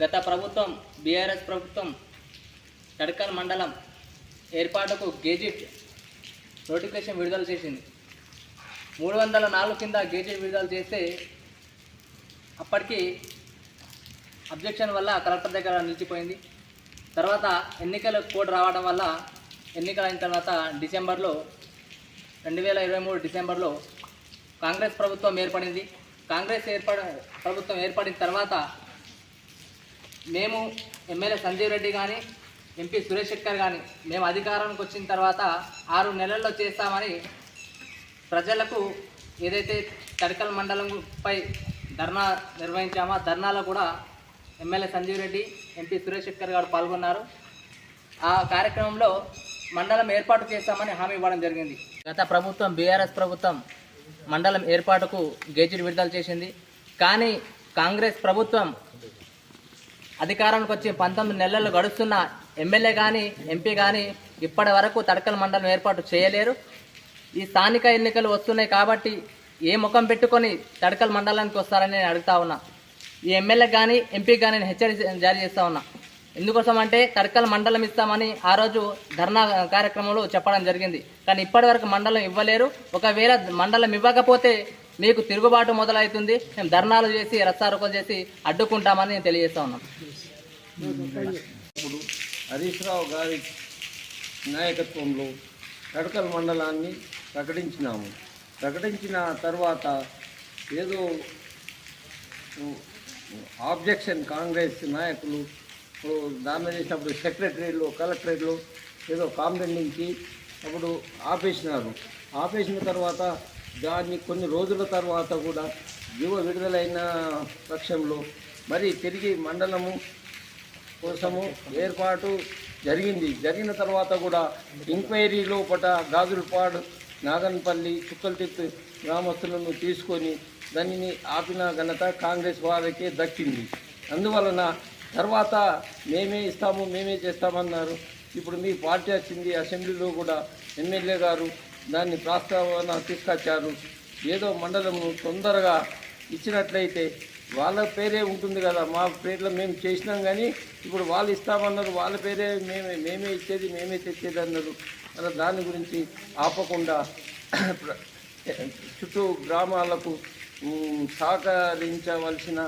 గత ప్రభుత్వం బీఆర్ఎస్ ప్రభుత్వం తడకల్ మండలం ఏర్పాటుకు గెజిట్ నోటిఫికేషన్ విడుదల చేసింది. మూడు వందల నాలుగు కింద గెజిట్ విడుదల చేస్తే అప్పటికి అబ్జెక్షన్ వల్ల కలెక్టర్ దగ్గర నిలిచిపోయింది. తర్వాత ఎన్నికల కోడ్ రావడం వల్ల ఎన్నికలైన తర్వాత డిసెంబర్లో రెండు వేల ఇరవై మూడు డిసెంబర్లో కాంగ్రెస్ ప్రభుత్వం ఏర్పడింది. కాంగ్రెస్ ఏర్పడ ప్రభుత్వం ఏర్పడిన తర్వాత మేము ఎమ్మెల్యే సంజీవ్ రెడ్డి కానీ ఎంపీ సురేష్ శెట్టర్ కానీ మేము అధికారానికి వచ్చిన తర్వాత ఆరు నెలల్లో చేస్తామని ప్రజలకు ఏదైతే తడికల్ మండలంపై ధర్నా నిర్వహించామో ధర్నాలో కూడా ఎమ్మెల్యే సంజీవ్ రెడ్డి ఎంపీ సురేష్ శెట్టర్ గారు పాల్గొన్నారు. ఆ కార్యక్రమంలో మండలం ఏర్పాటు చేస్తామని హామీ ఇవ్వడం జరిగింది. గత ప్రభుత్వం బీఆర్ఎస్ ప్రభుత్వం మండలం ఏర్పాటుకు గెజిట్ విడుదల చేసింది. కానీ కాంగ్రెస్ ప్రభుత్వం అధికారానికి వచ్చి పంతొమ్మిది నెలలు గడుస్తున్న ఎమ్మెల్యే కానీ ఎంపీ కానీ ఇప్పటి వరకు తడకల మండలం ఏర్పాటు చేయలేరు. ఈ స్థానిక ఎన్నికలు వస్తున్నాయి కాబట్టి ఏ ముఖం పెట్టుకొని తడకల మండలానికి వస్తారని నేను అడుగుతా ఉన్నా. ఈ ఎమ్మెల్యే కానీ ఎంపీ కానీ నేను హెచ్చరిక జారీ చేస్తా ఉన్నా. ఎందుకోసం అంటే తడకల మండలం ఇస్తామని ఆ రోజు ధర్నా కార్యక్రమంలో చెప్పడం జరిగింది. కానీ ఇప్పటి వరకు మండలం ఇవ్వలేరు. ఒకవేళ మండలం ఇవ్వకపోతే మీకు తిరుగుబాటు మొదలవుతుంది. మేము ధర్నాలు చేసి రస్తారోకలు చేసి అడ్డుకుంటామని నేను తెలియజేస్తా ఉన్నాను. ఇప్పుడు హరీష్ రావు గారి నాయకత్వంలో కడకల్ మండలాన్ని ప్రకటించినాము. ప్రకటించిన తర్వాత ఏదో ఆబ్జెక్షన్ కాంగ్రెస్ నాయకులు ఇప్పుడు దాని చేసినప్పుడు సెక్రటరీలు కలెక్టరేట్లు ఏదో కాంప్లైంట్ నుంచి అప్పుడు ఆపేసినారు. ఆపేసిన తర్వాత దాన్ని కొన్ని రోజుల తర్వాత కూడా యువ విడుదలైన పక్షంలో మరి తిరిగి మండలము కోసము ఏర్పాటు జరిగింది. జరిగిన తర్వాత కూడా ఎంక్వైరీ లోపల గాజులపాడు నాగన్పల్లి చుక్కలతిట్టు గ్రామస్తులను తీసుకొని దానిని ఆపిన ఘనత కాంగ్రెస్ వారికే దక్కింది. అందువలన తర్వాత మేమే ఇస్తాము మేమే చేస్తామన్నారు. ఇప్పుడు మీ పార్టీ వచ్చింది అసెంబ్లీలో కూడా ఎమ్మెల్యే గారు దాన్ని ప్రస్తావన తీసుకొచ్చారు. ఏదో మండలము తొందరగా ఇచ్చినట్లయితే వాళ్ళ పేరే ఉంటుంది కదా మా పేర్లో మేము చేసినాం కానీ ఇప్పుడు వాళ్ళు ఇస్తామన్నారు వాళ్ళ పేరే మేమే మేమే ఇచ్చేది మేమే తెచ్చేది అన్నారు అలా దాని గురించి ఆపకుండా చుట్టూ గ్రామాలకు సహకరించవలసిన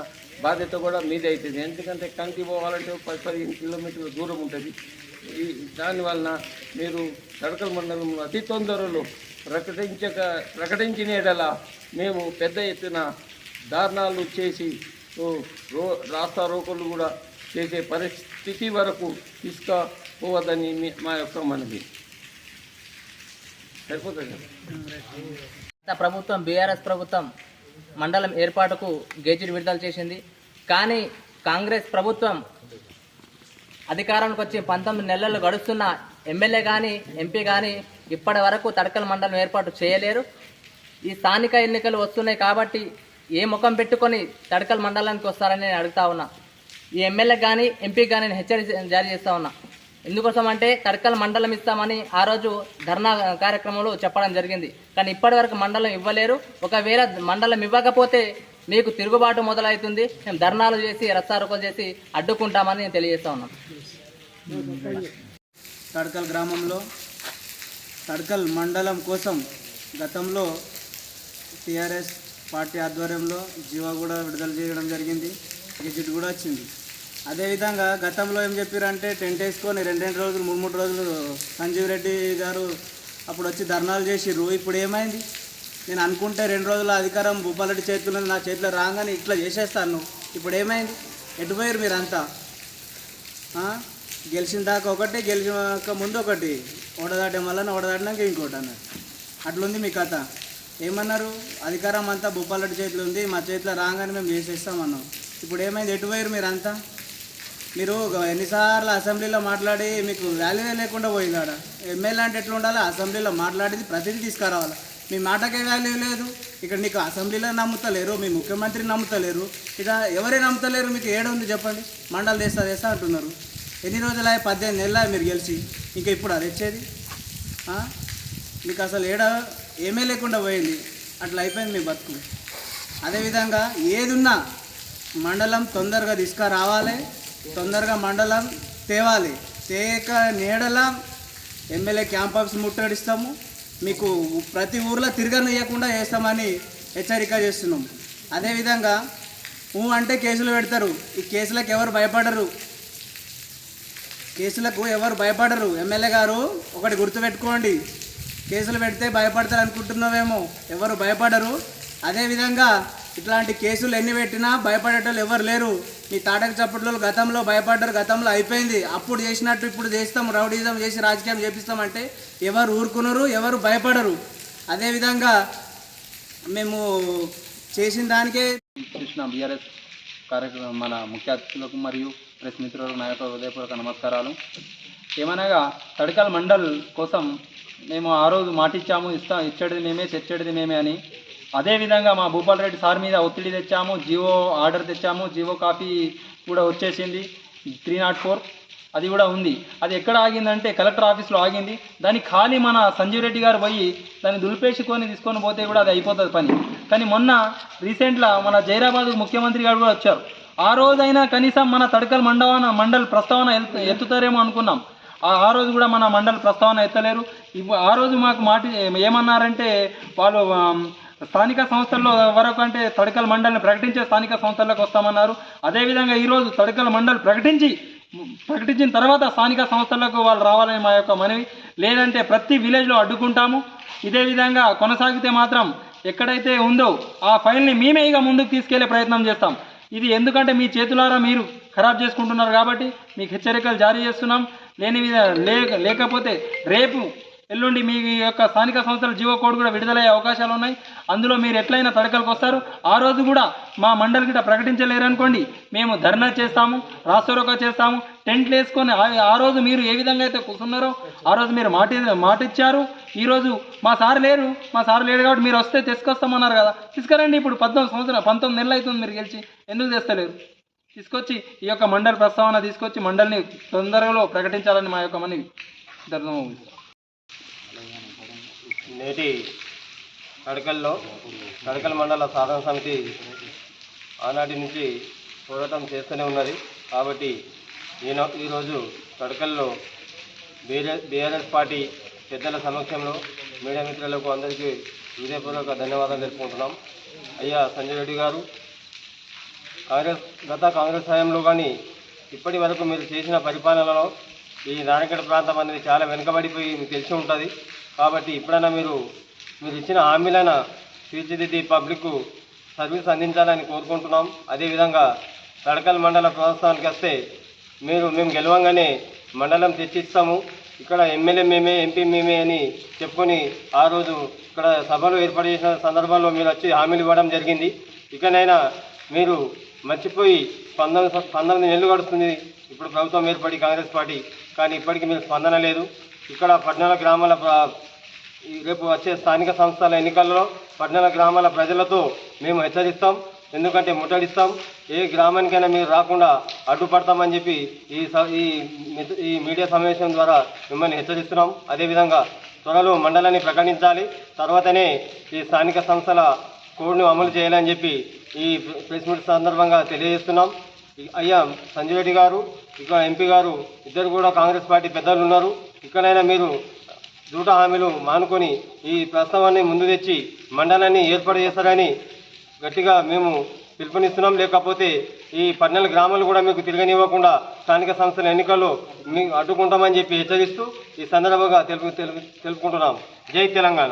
బాధ్యత కూడా మీదే అవుతుంది ఎందుకంటే కంకి పోవాలంటే పది పదిహేను కిలోమీటర్ల దూరం ఉంటుంది. ఈ దానివలన మీరు తడకల మండలం అతి తొందరలో ప్రకటించక ప్రకటించిన ఎడల మేము పెద్ద ఎత్తున దారుణాలు చేసి రో రాస్తా రోకలు కూడా చేసే పరిస్థితి వరకు తీసుకుపోవద్దని మా యొక్క మనవి. సరిపోతుంది? ప్రభుత్వం బీఆర్ఎస్ ప్రభుత్వం మండలం ఏర్పాటుకు గెజిట్ విడుదల చేసింది. కానీ కాంగ్రెస్ ప్రభుత్వం అధికారానికి వచ్చి పంతొమ్మిది నెలలు గడుస్తున్న ఎమ్మెల్యే కానీ ఎంపీ కానీ ఇప్పటి వరకు తడకల మండలం ఏర్పాటు చేయలేరు. ఈ స్థానిక ఎన్నికలు వస్తున్నాయి కాబట్టి ఏ ముఖం పెట్టుకొని తడకల మండలానికి వస్తారని నేను అడుగుతా ఉన్నా. ఈ ఎమ్మెల్యే కానీ ఎంపీ కానీ నేను హెచ్చరిక జారీ చేస్తా ఉన్నా. ఎందుకోసం అంటే తడకల మండలం ఇస్తామని ఆ రోజు ధర్నా కార్యక్రమంలో చెప్పడం జరిగింది. కానీ ఇప్పటి వరకు మండలం ఇవ్వలేరు. ఒకవేళ మండలం ఇవ్వకపోతే మీకు తిరుగుబాటు మొదలవుతుంది. మేము ధర్నాలు చేసి రస్తారోకలు చేసి అడ్డుకుంటామని తెలియజేస్తా ఉన్నాం. తడకల్ గ్రామంలో తడకల్ మండలం కోసం గతంలో టీఆర్ఎస్ పార్టీ ఆధ్వర్యంలో జీవో కూడా విడుదల చేయడం జరిగింది గెజిట్ కూడా వచ్చింది. అదేవిధంగా గతంలో ఏం చెప్పారంటే టెంట్ వేసుకొని రెండు రెండు రోజులు మూడు మూడు రోజులు సంజీవ్ రెడ్డి గారు అప్పుడు వచ్చి ధర్నాలు చేసిర్రు. ఇప్పుడు ఏమైంది? నేను అనుకుంటే రెండు రోజుల అధికారం భూపాలరెడ్డి చేతులు నా చేతిలో రాగానే ఇట్లా చేసేస్తాను. ఇప్పుడు ఏమైంది? ఎటు పోయారు మీరంతా? గెలిచిన దాకా ఒకటి గెలిచాక ముందు ఒకటి. ఓడదాటం వల్ల ఓడదాటినాక ఇంకోటి అన్నారు. అట్లుంది మీ కథ. ఏమన్నారు? అధికారం అంతా భూపాలటి చేతిలో ఉంది మా చేతిలో రాగానే మేము చేసేస్తామన్నాం ఇప్పుడు ఏమైంది? ఎటుపోయారు మీరంతా? మీరు ఎన్నిసార్లు అసెంబ్లీలో మాట్లాడి మీకు వాల్యూ లేకుండా పోయింది ఆడ ఎమ్మెల్యే అంటే ఎట్లా ఉండాలి అసెంబ్లీలో మాట్లాడేది ప్రతిదీ తీసుకురావాలి? మీ మాటకే వాల్యూ లేదు. ఇక్కడ నీకు అసెంబ్లీలో నమ్ముతలేరు మీ ముఖ్యమంత్రి నమ్ముతలేరు. ఇక ఎవరే నమ్ముతలేరు? మీకు ఏడు ఉంది చెప్పండి. మండలి చేస్తా చేస్తా అంటున్నారు. ఎన్ని రోజులు అయ్యి పద్దెనిమిది నెలలు మీరు గెలిచి? ఇంకా ఇప్పుడు అది వచ్చేది? మీకు అసలు ఏడ ఏమీ లేకుండా పోయింది? అట్లా అయిపోయింది మీ బతుకు. అదేవిధంగా ఏదున్నా మండలం తొందరగా తీసుకురావాలి తొందరగా మండలం తేవాలి. తేక నీడల ఎమ్మెల్యే క్యాంప్ ఆఫీస్ ముట్టడిస్తాము. మీకు ప్రతి ఊర్లో తిరగనియకుండా చేస్తామని హెచ్చరిక చేస్తున్నాం. అదేవిధంగా ఊ అంటే కేసులు పెడతారు. ఈ కేసులకు ఎవరు భయపడరు. కేసులకు ఎవరు భయపడరు. ఎమ్మెల్యే గారు ఒకటి గుర్తుపెట్టుకోండి. కేసులు పెడితే భయపడతారు అనుకుంటున్నావేమో. ఎవరు భయపడరు. అదేవిధంగా ఇట్లాంటి కేసులు ఎన్ని పెట్టినా భయపడేటోళ్ళు ఎవరు లేరు. మీ తాటక చప్పట్లో గతంలో భయపడ్డారు గతంలో అయిపోయింది. అప్పుడు చేసినట్టు ఇప్పుడు చేస్తాం రౌడీజం చేసి రాజకీయం చేపిస్తామంటే ఎవరు ఊరుకున్నారు ఎవరు భయపడరు. అదేవిధంగా మేము చేసిన దానికే కృష్ణ బీఆర్ఎస్ కార్యక్రమం మన ముఖ్య అతిథులకు మరియు ప్రెస్ మిత్రులకు నా యొక్క హృదయపూర్వక నమస్కారాలు. ఏమనగా తడికల్ మండల్ కోసం మేము ఆ రోజు మాటిచ్చాము ఇస్తా ఇచ్చేది మేమే తెచ్చేది మేమే అని. అదేవిధంగా మా భూపాల్ రెడ్డి సార్ మీద ఒత్తిడి తెచ్చాము జియో ఆర్డర్ తెచ్చాము జియో కాపీ కూడా వచ్చేసింది త్రీ నాట్ ఫోర్. అది కూడా ఉంది. అది ఎక్కడ ఆగిందంటే కలెక్టర్ ఆఫీస్లో ఆగింది. దాన్ని ఖాళీ మన సంజీవ్ రెడ్డి గారు పోయి దాన్ని దులిపేసుకొని తీసుకొని పోతే కూడా అది అయిపోతుంది పని. కానీ మొన్న రీసెంట్గా మన జైరాబాద్ ముఖ్యమంత్రి గారు కూడా వచ్చారు. ఆ రోజైనా కనీసం మన తడకల్ మండవన మండల్ ప్రస్తావన ఎత్తుతారేమో అనుకున్నాం. ఆ రోజు కూడా మన మండల ప్రస్తావన ఎత్తలేరు. ఆ రోజు మాకు మాట ఏమన్నారంటే వాళ్ళు స్థానిక సంస్థల్లో వరకు అంటే తడకల్ మండలిని ప్రకటించే స్థానిక సంస్థల్లోకి వస్తామన్నారు. అదేవిధంగా ఈరోజు తడకల్ మండలి ప్రకటించి ప్రకటించిన తర్వాత స్థానిక సంస్థలకు వాళ్ళు రావాలని మా యొక్క మనవి. లేదంటే ప్రతి విలేజ్లో అడ్డుకుంటాము. ఇదే విధంగా కొనసాగితే మాత్రం ఎక్కడైతే ఉందో ఆ ఫైల్ని మేమే ఇక ముందుకు తీసుకెళ్ళే ప్రయత్నం చేస్తాం. ఇది ఎందుకంటే మీ చేతులారా మీరు ఖరాబ్ చేసుకుంటున్నారు కాబట్టి మీకు హెచ్చరికలు జారీ చేస్తున్నాం. లేని విధ- లేకపోతే రేపు ఎల్లుండి మీ యొక్క స్థానిక సంస్థల జీవో కోడ్ కూడా విడుదలయ్యే అవకాశాలు ఉన్నాయి. అందులో మీరు ఎట్లయినా తడకలకు వస్తారు. ఆ రోజు కూడా మా మండలి గిట్ట ప్రకటించలేరు అనుకోండి. మేము ధర్నా చేస్తాము రాస్తరోక చేస్తాము టెంట్లు వేసుకొని ఆ- రోజు మీరు ఏ విధంగా అయితే కూర్చున్నారో ఆ రోజు మీరు మాట మాట ఇచ్చారు. మా సార్ లేరు. మా సార్ లేరు కాబట్టి మీరు వస్తే తీసుకొస్తామన్నారు కదా. తీసుకురండి ఇప్పుడు పద్నాలుగు సంవత్సరాలు పంతొమ్మిది నెలలు అవుతుంది మీరు గెలిచి. ఎందుకు తెస్తలేరు తీసుకొచ్చి ఈ యొక్క మండలి ప్రస్తావన తీసుకొచ్చి మండలిని తొందరలో ప్రకటించాలని మా యొక్క మనవి. ధర్మం నేటి తడకల్లో తడకల్ మండల సాధన సమితి ఆనాటి నుంచి పోరాటం చేస్తూనే ఉన్నది. కాబట్టి నేను ఈరోజు కడకల్లో బీఆర్ఎస్ బీఆర్ఎస్ పార్టీ పెద్దల సమక్షంలో మీడియా మిత్రులకు అందరికీ హృదయపూర్వక ధన్యవాదాలు తెలుపుకుంటున్నాం. అయ్యా సంజయ్ రెడ్డి గారు కాంగ్రెస్ గత కాంగ్రెస్ హయాంలో కానీ ఇప్పటి వరకు మీరు చేసిన పరిపాలనలో ఈ నారాయణగఢ ప్రాంతం అనేది చాలా వెనుకబడిపోయి మీకు తెలిసి ఉంటుంది. కాబట్టి ఇప్పుడైనా మీరు మీరు ఇచ్చిన హామీలైన తీర్చిదిద్ది పబ్లిక్కు సర్వీస్ అందించాలని కోరుకుంటున్నాం. అదేవిధంగా తడకల్ మండల ప్రోత్సాహానికి వస్తే మీరు మేము గెలవంగానే మండలం తెచ్చిస్తాము. ఇక్కడ ఎమ్మెల్యే మేమే ఎంపీ మేమే అని చెప్పుకొని ఆ రోజు ఇక్కడ సభలు ఏర్పాటు చేసిన సందర్భంలో మీరు వచ్చి హామీలు ఇవ్వడం జరిగింది. ఇకనైనా మీరు మర్చిపోయి పంతొమ్మిది పంతొమ్మిది నెలలు గడుస్తుంది. ఇప్పుడు ప్రభుత్వం ఏర్పడి కాంగ్రెస్ పార్టీ. కానీ ఇప్పటికీ మీరు స్పందన లేదు. ఇక్కడ పద్నాలుగు గ్రామాల రేపు వచ్చే స్థానిక సంస్థల ఎన్నికల్లో పట్టణ గ్రామాల ప్రజలతో మేము హెచ్చరిస్తాం. ఎందుకంటే ముట్టడిస్తాం. ఏ గ్రామానికైనా మీరు రాకుండా అడ్డుపడతామని చెప్పి ఈ స- ఈ ఈ మీడియా సమావేశం ద్వారా మిమ్మల్ని హెచ్చరిస్తున్నాం. అదేవిధంగా త్వరలో మండలాన్ని ప్రకటించాలి. తర్వాతనే ఈ స్థానిక సంస్థల కోడ్ను అమలు చేయాలని చెప్పి ఈ ప్రెస్ మీట్ సందర్భంగా తెలియజేస్తున్నాం. అయ్యా సంజయ్ రెడ్డి గారు ఇక ఎంపీ గారు ఇద్దరు కూడా కాంగ్రెస్ పార్టీ పెద్దలు ఉన్నారు. ఇక్కడైనా మీరు దూట హామీలు మానుకొని ఈ ప్రస్తావాన్ని ముందు తెచ్చి మండలాన్ని ఏర్పాటు చేస్తారని గట్టిగా మేము పిలుపునిస్తున్నాం. లేకపోతే ఈ పన్నెండు గ్రామాలు కూడా మీకు తిరగనివ్వకుండా స్థానిక సంస్థల ఎన్నికల్లో మీకు అడ్డుకుంటామని చెప్పి హెచ్చరిస్తూ ఈ సందర్భంగా తెలుపు తెలుపు తెలుపుకుంటున్నాం. జై తెలంగాణ.